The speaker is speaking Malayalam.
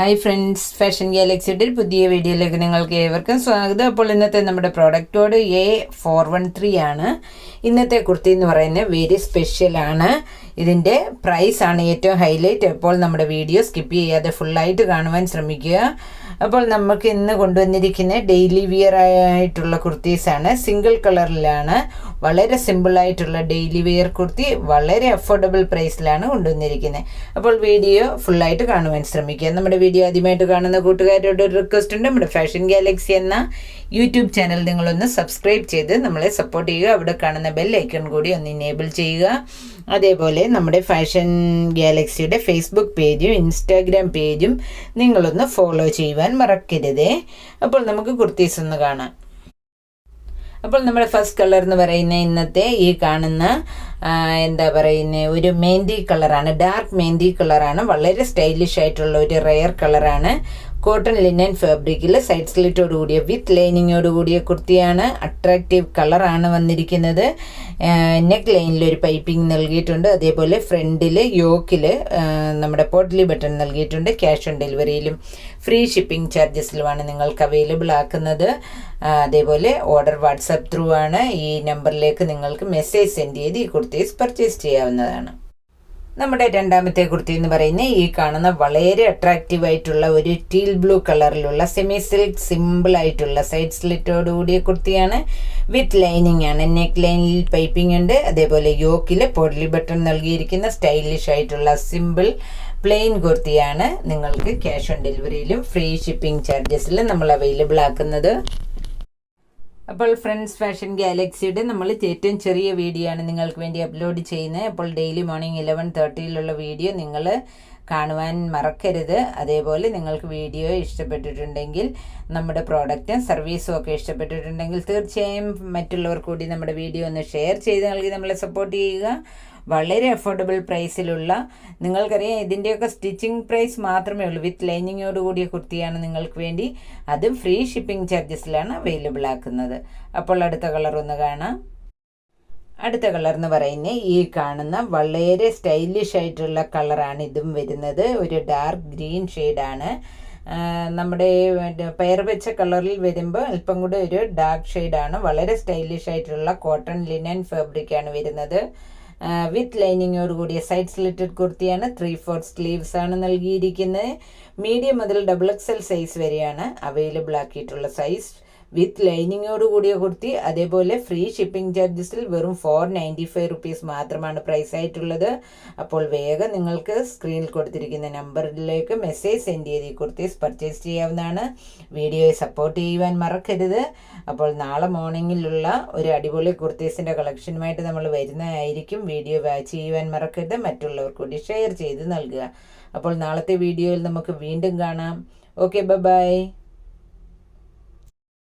ഹായ് ഫ്രണ്ട്സ് ഫാഷൻ ഗാലക്സിയുടെ ഒരു പുതിയ വീഡിയോയിലേക്ക് നിങ്ങൾക്ക് ഏവർക്കും സ്വാഗതം. അപ്പോൾ ഇന്നത്തെ നമ്മുടെ പ്രോഡക്റ്റോട് എ ഫോർ വൺ ത്രീ ആണ്. ഇന്നത്തെ കുർത്തി എന്ന് പറയുന്നത് വെരി സ്പെഷ്യലാണ് ഇതിന്റെ പ്രൈസാണ് ഏറ്റവും ഹൈലൈറ്റ് അപ്പോൾ നമ്മുടെ വീഡിയോ സ്കിപ്പ് ചെയ്യാതെ ഫുള്ളായിട്ട് കാണുവാൻ ശ്രമിക്കുക. അപ്പോൾ നമുക്ക് ഇന്ന് കൊണ്ടുവന്നിരിക്കുന്ന ഡെയിലി വിയർ ആയിട്ടുള്ള കുർത്തീസാണ് സിംഗിൾ കളറിലാണ് വളരെ സിമ്പിളായിട്ടുള്ള ഡെയിലി വെയർ കുർത്തി വളരെ അഫോർഡബിൾ പ്രൈസിലാണ് കൊണ്ടുവന്നിരിക്കുന്നത്. അപ്പോൾ വീഡിയോ ഫുള്ളായിട്ട് കാണുവാൻ ശ്രമിക്കുക. നമ്മുടെ വീഡിയോ ആദ്യമായിട്ട് കാണുന്ന കൂട്ടുകാരോട് ഒരു റിക്വസ്റ്റ് ഉണ്ട്. നമ്മുടെ ഫാഷൻ ഗാലക്സി എന്ന യൂട്യൂബ് ചാനൽ നിങ്ങളൊന്ന് സബ്സ്ക്രൈബ് ചെയ്ത് നമ്മളെ സപ്പോർട്ട് ചെയ്യുക. അവിടെ കാണുന്ന ബെൽ ഐക്കൺ കൂടി ഒന്ന് ഇനേബിൾ ചെയ്യുക. അതേപോലെ നമ്മുടെ ഫാഷൻ ഗാലക്സിയുടെ ഫേസ്ബുക്ക് പേജും ഇൻസ്റ്റാഗ്രാം പേജും നിങ്ങളൊന്ന് ഫോളോ ചെയ്യുവാൻ മറക്കരുതേ. അപ്പോൾ നമുക്ക് കുർത്തീസ് ഒന്ന് കാണാം. അപ്പോൾ നമ്മുടെ ഫസ്റ്റ് കളർ എന്ന് പറയുന്ന ഇന്നത്തെ ഈ കാണുന്ന എന്താ പറയുന്നത് ഒരു മെഹന്തി കളറാണ്. ഡാർക്ക് മെഹന്തി കളറാണ്. വളരെ സ്റ്റൈലിഷ് ആയിട്ടുള്ള ഒരു റെയർ കളറാണ് കോട്ടൺ ലിനൻ ഫാബ്രിക്കിൽ സൈഡ് സ്ലിറ്റോട് കൂടിയ വിത്ത് ലൈനിങ്ങോട് കൂടിയ കുർത്തിയാണ് അട്രാക്റ്റീവ് കളറാണ് വന്നിരിക്കുന്നത്. നെക്ക് ലൈനിൽ ഒരു പൈപ്പിംഗ് നൽകിയിട്ടുണ്ട്. അതേപോലെ ഫ്രണ്ടിൽ യോക്കിൽ നമ്മുടെ പോട്ട്ലി ബട്ടൺ നൽകിയിട്ടുണ്ട്. ക്യാഷ് ഓൺ ഡെലിവറിയിലും ഫ്രീ ഷിപ്പിംഗ് ചാർജസിലുമാണ് നിങ്ങൾക്ക് അവൈലബിൾ ആക്കുന്നത്. അതേപോലെ ഓർഡർ വാട്സപ്പ് ത്രൂ ആണ്. ഈ നമ്പറിലേക്ക് നിങ്ങൾക്ക് മെസ്സേജ് സെൻഡ് ചെയ്ത് ഈ കുർത്തീസ് പർച്ചേസ് ചെയ്യാവുന്നതാണ്. നമ്മുടെ രണ്ടാമത്തെ കുർത്തി എന്ന് പറയുന്നത് ഈ കാണുന്ന വളരെ അട്രാക്റ്റീവ് ആയിട്ടുള്ള ഒരു ടീൽ ബ്ലൂ കളറിലുള്ള സെമി സിൽക്ക് സിമ്പിൾ ആയിട്ടുള്ള സൈഡ് സ്ലിറ്റോട് കൂടിയ കുർത്തിയാണ് വിത്ത് ലൈനിങ് ആണ്. നെക്ക് ലൈനിൽ പൈപ്പിംഗ് ഉണ്ട്. അതേപോലെ യോക്കിൽ പൊടലി ബട്ടൺ നൽകിയിരിക്കുന്ന സ്റ്റൈലിഷ് ആയിട്ടുള്ള സിമ്പിൾ പ്ലെയിൻ കുർത്തിയാണ്. നിങ്ങൾക്ക് ക്യാഷ് ഓൺ ഡെലിവറിയിലും ഫ്രീ ഷിപ്പിംഗ് ചാർജസിലും നമ്മൾ അവൈലബിൾ ആക്കുന്നത്. അപ്പോൾ ഫ്രണ്ട്സ് ഫാഷൻ ഗാലക്സിയുടെ നമ്മൾ ഏറ്റവും ചെറിയ വീഡിയോ ആണ് നിങ്ങൾക്ക് വേണ്ടി അപ്ലോഡ് ചെയ്യുന്നത്. അപ്പോൾ ഡെയിലി മോർണിംഗ് ഇലവൻ തേർട്ടിയിലുള്ള വീഡിയോ നിങ്ങൾ കാണുവാൻ മറക്കരുത്. അതേപോലെ നിങ്ങൾക്ക് വീഡിയോ ഇഷ്ടപ്പെട്ടിട്ടുണ്ടെങ്കിൽ നമ്മുടെ പ്രോഡക്റ്റും സർവീസും ഒക്കെ ഇഷ്ടപ്പെട്ടിട്ടുണ്ടെങ്കിൽ തീർച്ചയായും മറ്റുള്ളവർ കൂടി നമ്മുടെ വീഡിയോ ഒന്ന് ഷെയർ ചെയ്ത് നൽകി നമ്മളെ സപ്പോർട്ട് ചെയ്യുക. വളരെ അഫോർഡബിൾ പ്രൈസിലുള്ള നിങ്ങൾക്കറിയാം ഇതിന്റെയൊക്കെ സ്റ്റിച്ചിങ് പ്രൈസ് മാത്രമേ ഉള്ളൂ. വിത്ത് ലൈനിങ്ങോട് കൂടിയ കുർത്തിയാണ് നിങ്ങൾക്ക് വേണ്ടി അതും ഫ്രീ ഷിപ്പിംഗ് ചാർജസിലാണ് അവൈലബിൾ ആക്കുന്നത്. അപ്പോൾ അടുത്ത കളർ ഒന്ന് കാണാം. അടുത്ത കളർ എന്ന് പറയുന്നത് ഈ കാണുന്ന വളരെ സ്റ്റൈലിഷ് ആയിട്ടുള്ള കളറാണ് ഇതും വരുന്നത്. ഒരു ഡാർക്ക് ഗ്രീൻ ഷെയ്ഡാണ് നമ്മുടെ പെയർ വെച്ച കളറിൽ വരുമ്പോൾ അല്പം കൂടെ ഒരു ഡാർക്ക് ഷെയ്ഡാണ് വളരെ സ്റ്റൈലിഷ് ആയിട്ടുള്ള കോട്ടൺ ലിനൻ ഫാബ്രിക്കാണ് വരുന്നത്. വിത്ത് ലൈനിങ്ങോട് കൂടിയ സൈഡ് സ്ലിറ്റഡ് കുർത്തിയാണ് ത്രീ ഫോർ സ്ലീവ്സ് ആണ് നൽകിയിരിക്കുന്നത്. മീഡിയം മുതൽ ഡബിൾ എക്സ് എൽ സൈസ് വരെയാണ് അവൈലബിൾ ആക്കിയിട്ടുള്ള സൈസ് വിത്ത് ലൈനിങ്ങോട് കൂടിയ കുർത്തി അതേപോലെ ഫ്രീ ഷിപ്പിംഗ് ചാർജസിൽ വെറും ഫോർ നയന്റി ഫൈവ് റുപ്പീസ് മാത്രമാണ് പ്രൈസ് ആയിട്ടുള്ളത് അപ്പോൾ വേഗം നിങ്ങൾക്ക് സ്ക്രീനിൽ കൊടുത്തിരിക്കുന്ന നമ്പറിലേക്ക് മെസ്സേജ് സെൻഡ് ചെയ്ത് ഈ കുർത്തീസ് പർച്ചേസ് ചെയ്യാവുന്നതാണ്. വീഡിയോയെ സപ്പോർട്ട് ചെയ്യുവാൻ മറക്കരുത്. അപ്പോൾ നാളെ മോർണിംഗിലുള്ള ഒരു അടിപൊളി കുർത്തീസിന്റെ കളക്ഷനുമായിട്ട് നമ്മൾ വരുന്നതായിരിക്കും. വീഡിയോ വാച്ച് ചെയ്യുവാൻ മറക്കരുത്. മറ്റുള്ളവർ കൂടി ഷെയർ ചെയ്ത് നൽകുക. അപ്പോൾ നാളത്തെ വീഡിയോയിൽ നമുക്ക് വീണ്ടും കാണാം. Okay bye